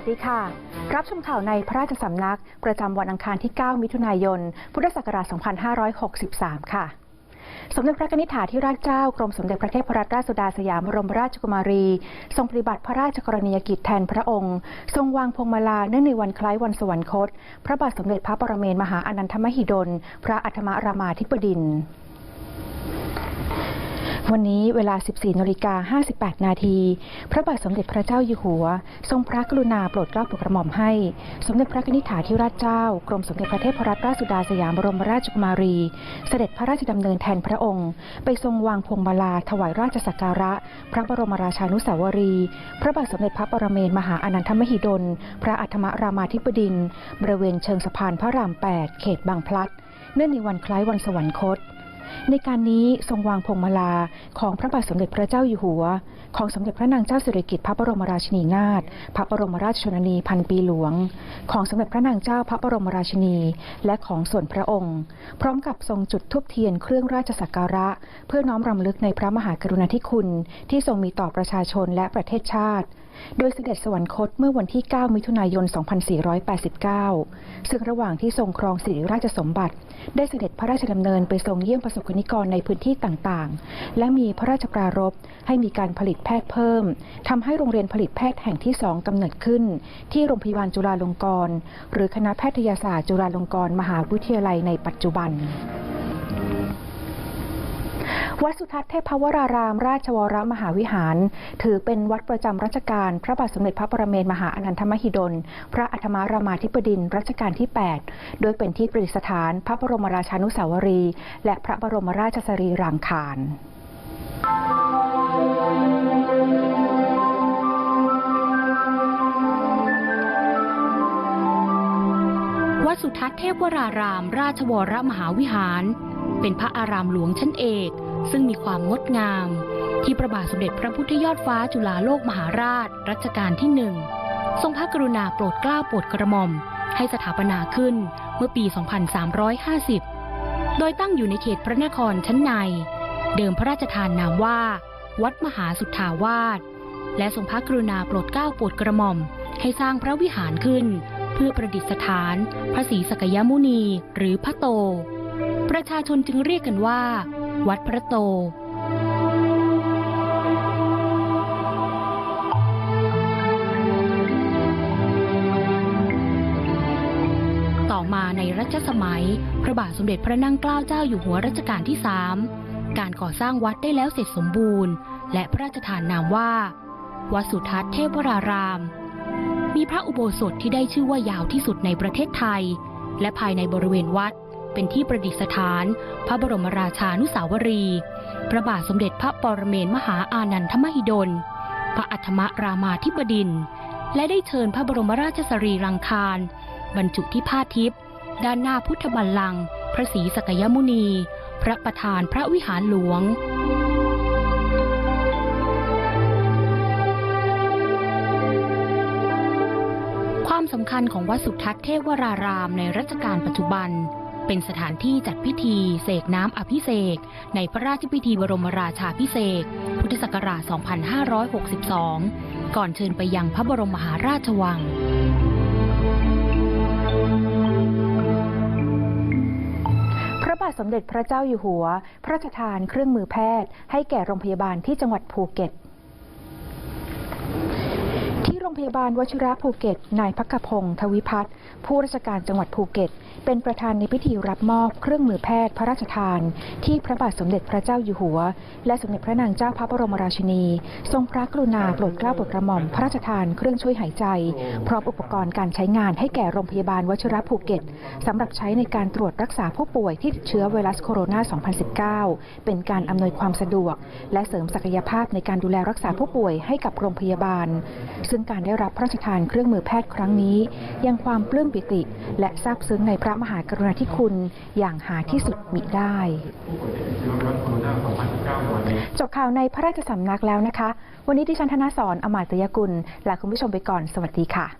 ัสดีค่ะ รับชมข่าวในพระราชสำนัก ประจำวันอังคารที่ 9 มิถุนายน พุทธศักราช 2563 ค่ะสมเด็จพระนิธิถาธิราชเจ้ากรมสมเด็จพระเทพรัตนราชสุดาสยามบรมราชกุมารี ทรงปฏิบัติพระราชกรณียกิจแทนพระองค์ ทรงวางพวงมาลาเนื่องในวันคล้ายวันสวรรคต พระบาทสมเด็จพระปรเมนมหาอนันทมหิดล พระอัฏฐมรามาธิบดินทร์ วันนี้เวลา 14นาฬิกา58 นาที พระบาทสมเด็จพระเจ้าอยู่หัว ทรงพระกรุณาโปรดเกล้าโปรดกระหม่อมให้ สมเด็จพระนิธิถาธิราชเจ้า กรมสมเด็จพระเทพรัตนราชสุดาสยามบรมราชกุมารี เสด็จพระราชดำเนินแทนพระองค์ ไปทรงวางพวงมาลาถวายราชสักการะ พระบรมราชานุสาวรีย์พระบาทสมเด็จพระปรเมนมหาอนันทมหิดล พระอัฏฐมรามาธิบดิน บริเวณเชิงสะพานพระราม 8 เขตบางพลัด เนื่องในวันคล้ายวันสวรรคต ในการนี้ทรงวางพวงมาลาของพระบาทสมเด็จพระเจ้าอยู่หัว ของสมเด็จพระนางเจ้าสิริกิติ์พระบรมราชินีนาถพระบรมราชชนนีพันปีหลวง ของสมเด็จพระนางเจ้าพระบรมราชินี และของส่วนพระองค์ พร้อมกับทรงจุดธูปเทียนเครื่องราชสักการะ เพื่อน้อมรำลึกในพระมหากรุณาธิคุณ ที่ทรงมีต่อประชาชนและประเทศชาติ โดยเสด็จสวรรคตเมื่อวันที่ 9 มิถุนายน 2489 ซึ่งระหว่างที่ทรงครองสิริราชสมบัติ ได้เสด็จพระราชดำเนินไปทรงเยี่ยมประสบกนิกรในพื้นที่ต่างๆ และมีพระราชปรารภให้มีการผลิตแพทย์เพิ่มทำให้โรงเรียนผลิตแพทย์แห่งที่สองกำเนิดขึ้น ที่โรงพยาบาลจุฬาลงกรณ์หรือคณะแพทยศาสตร์จุฬาลงกรณ์มหาวิทยาลัยในปัจจุบัน วัดสุทัศน์เทพวราราม ราชวรมหาวิหาร ถือเป็นวัดประจำรัชกาลพระบาทสมเด็จพระปรเมนมหาอนันทมหิดล พระอัฏฐมารามาธิบดินรัชกาลที่ 8 โดยเป็นที่ประดิษฐาน พระบรมราชานุสาวรีย์และพระบรมราชสรีรางคารวัดสุทัศน์เทพวราราม ราชวรมหาวิหาร เป็นพระอารามหลวงชั้นเอก ซึ่งมีความงดงาม ที่พระบาทสมเด็จพระพุทธยอดฟ้าจุฬาโลกมหาราช รัชกาลที่หนึ่งทรงพระกรุณาโปรดเกล้าโปรดกระหม่อม ให้สถาปนาขึ้นเมื่อปี 2350 โดยตั้งอยู่ในเขตพระนครชั้นใน เดิมพระราชทานนามว่า วัดมหาสุทธาวาสและทรงพระกรุณาโปรดเกล้าโปรดกระหม่อม ให้สร้างพระวิหารขึ้น เพื่อประดิษฐาน พระศรีสกยมุนีหรือพระโต ประชาชนจึงเรียกกันว่า วัดพระโต ต่อมาในรัชสมัย พระบาทสมเด็จพระนั่งเกล้าเจ้าอยู่หัวรัชกาลที่สามการก่อสร้างวัดได้แล้วเสร็จสมบูรณ์ และพระราชทานนามว่า วัดสุทัศน์เทพวราราม มีพระอุโบสถที่ได้ชื่อว่ายาวที่สุดในประเทศไทย และภายในบริเวณวัด เป็นที่ประดิษฐาน พระบรมราชานุสาวรี พระบาทสมเด็จพระปรเมนมหาอานันทมหิดล พระอัฏฐมรามาธิบดิน และได้เชิญพระบรมราชสรีรังคารบรรจุที่ผ้าทิพย์ด้านหน้าพุทธบัลลังก์พระศรีสกยมุนี พระประธานพระวิหารหลวงความสำคัญของวัดสุทัศน์เทพวรารามในรัชกาลปัจจุบัน เป็นสถานที่จัดพิธีเสกน้ำอภิเษกในพระราชพิธีบรมราชาพิเศษพุทธศักราช 2562 ก่อนเชิญไปยังพระบรมมหาราชวังพระบาทสมเด็จพระเจ้าอยู่หัว พระราชทานเครื่องมือแพทย์ให้แก่โรงพยาบาลที่จังหวัดภูเก็ต รงพยาบาลวชิระภูเก็ต นายพักพงศ์ทวิพัฒน์ผู้ราชการจังหวัดภูเก็ต เป็นประธานในพิธีรับมอบเครื่องมือแพทย์พระราชทาน ที่พระบาทสมเด็จพระเจ้าอยู่หัว และสมเด็จพระนางเจ้าพระบรมราชินี ทรงพระกรุณาโปรดเกล้าโปรดกระหม่อมพระราชทานเครื่องช่วยหายใจ พร้อมอุปกรณ์การใช้งานให้แก่โรงพยาบาลวชิระภูเก็ตสำหรับใช้ในการตรวจรักษาผู้ป่วยที่ติดเชื้อไวรัสโคโรนา 2019 เป็นการอำนวยความสะดวก และเสริมศักยภาพในการดูแลรักษาผู้ป่วยให้กับโรงพยาบาล ซึ่งการได้รับพระราชทานเครื่องมือแพทย์ครั้งนี้ ยังความปลื้มปิติ และซาบซึ้งในพระมหากรุณาธิคุณอย่างหาที่สุดมิได้จบข่าวในพระราชสำนักแล้วนะคะ วันนี้ดิฉันธนสอนอมาตยกุลลาคุณผู้ชมไปก่อน สวัสดีค่ะ